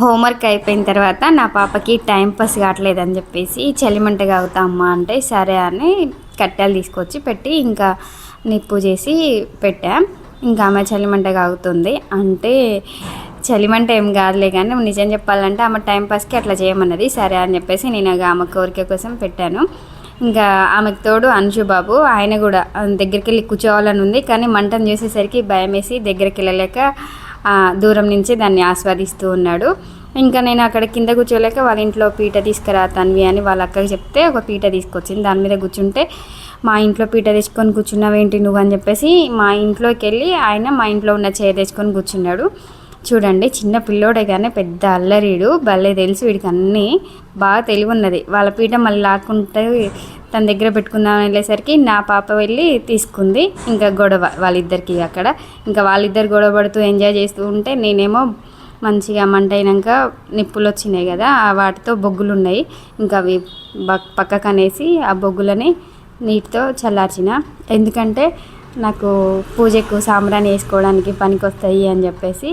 Homework అయిపోయిన తర్వాత నా పాపకి టైం పాస్ కావట్లేదని చెప్పేసి చలిమంట కాగుతా అమ్మ అంటే సరే అని కట్టెలు తీసుకొచ్చి పెట్టి ఇంకా నిప్పు చేసి పెట్టా. ఇంకా ఆమె చలిమంట కాగుతుంది. అంటే చలిమంట ఏం కాదులే కానీ నిజం చెప్పాలంటే ఆమె టైం పాస్కి అట్లా చేయమన్నది సరే అని చెప్పేసి నేను ఆమె కోరిక కోసం పెట్టాను. ఇంకా ఆమెకు తోడు అంశు బాబు ఆయన కూడా దగ్గరికి వెళ్ళి కూర్చోవాలని ఉంది. కానీ మంటను చూసేసరికి భయం వేసి దగ్గరికి వెళ్ళలేక దూరం నుంచి దాన్ని ఆస్వాదిస్తూ ఉన్నాడు. ఇంకా నేను అక్కడ కింద కూర్చోలేక వాళ్ళ ఇంట్లో పీట తీసుకురా తన్వి అని వాళ్ళ అక్కకి చెప్తే ఒక పీట తీసుకొచ్చింది. దాని మీద కూర్చుంటే మా ఇంట్లో పీట తెచ్చుకొని కూర్చున్నావేంటి నువ్వు? అని చెప్పేసి మా ఇంట్లోకి వెళ్ళి ఆయన మా ఇంట్లో ఉన్న చైర్ తెచ్చుకొని కూర్చున్నాడు. చూడండి చిన్న పిల్లోడే కానీ పెద్ద అల్లరీడు. భలే తెలుసు వీడికి అన్నీ. బాగా తెలివి ఉన్నది. వాళ్ళ పీట మళ్ళీ లాక్కుంటే తన దగ్గర పెట్టుకుందాం వెళ్ళేసరికి నా పాప వెళ్ళి తీసుకుంది. ఇంకా గొడవ వాళ్ళిద్దరికి అక్కడ. ఇంకా వాళ్ళిద్దరు గొడవ పడుతూ ఎంజాయ్ చేస్తూ ఉంటే నేనేమో మంచిగా మంట అయినాక నిప్పులు వచ్చినాయి కదా ఆ వాటితో బొగ్గులు ఉన్నాయి. ఇంకా అవి పక్కకు అనేసి ఆ బొగ్గులని నీటితో చల్లార్చిన. ఎందుకంటే నాకు పూజకు సాంబ్రాణి వేసుకోవడానికి పనికొస్తాయి అని చెప్పేసి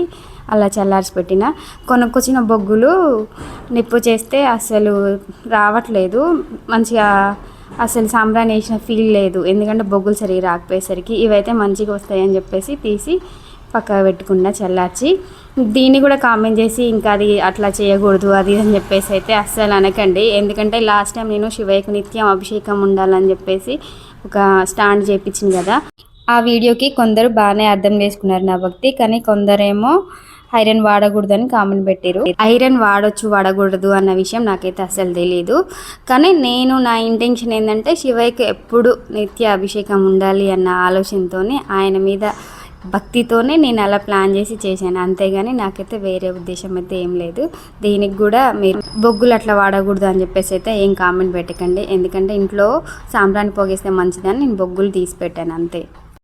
అలా చల్లార్చి పెట్టిన. కొనుక్కొచ్చిన బొగ్గులు నిప్పు చేస్తే అసలు రావట్లేదు. మంచిగా అసలు సాంబ్రాన్ వేసిన ఫీల్ లేదు. ఎందుకంటే బొగ్గులు సరిగా రాకపోయేసరికి ఇవైతే మంచిగా వస్తాయని చెప్పేసి తీసి పక్క పెట్టుకున్న చల్లార్చి. దీన్ని కూడా కామెంట్ చేసి ఇంకా అది అట్లా చేయకూడదు అది అని చెప్పేసి అయితే అస్సలు అనకండి. ఎందుకంటే లాస్ట్ టైం నేను శివయ్యకు నిత్యం అభిషేకం ఉండాలని చెప్పేసి ఒక స్టాండ్ చేయించింది కదా. ఆ వీడియోకి కొందరు బాగానే అర్థం చేసుకున్నారు నా భక్తి. కానీ కొందరేమో ఐరన్ వాడకూడదని కామెంట్ పెట్టారు ఐరన్ వాడొచ్చు వాడకూడదు అన్న విషయం నాకైతే అసలు తెలియదు కానీ నేను నా ఇంటెన్షన్ ఏంటంటే శివయ్యకి ఎప్పుడు నిత్య అభిషేకం ఉండాలి అన్న ఆలోచనతోనే ఆయన మీద భక్తితోనే నేను అలా ప్లాన్ చేసి చేశాను. అంతేగాని నాకైతే వేరే ఉద్దేశం అయితే ఏం లేదు. దీనికి కూడా మీరు బొగ్గులు అట్లా వాడకూడదు అని చెప్పేసి అయితే ఏం కామెంట్ పెట్టకండి. ఎందుకంటే ఇంట్లో సాంబ్రాన్ని పోగేస్తే మంచిదని నేను బొగ్గులు తీసి పెట్టాను అంతే.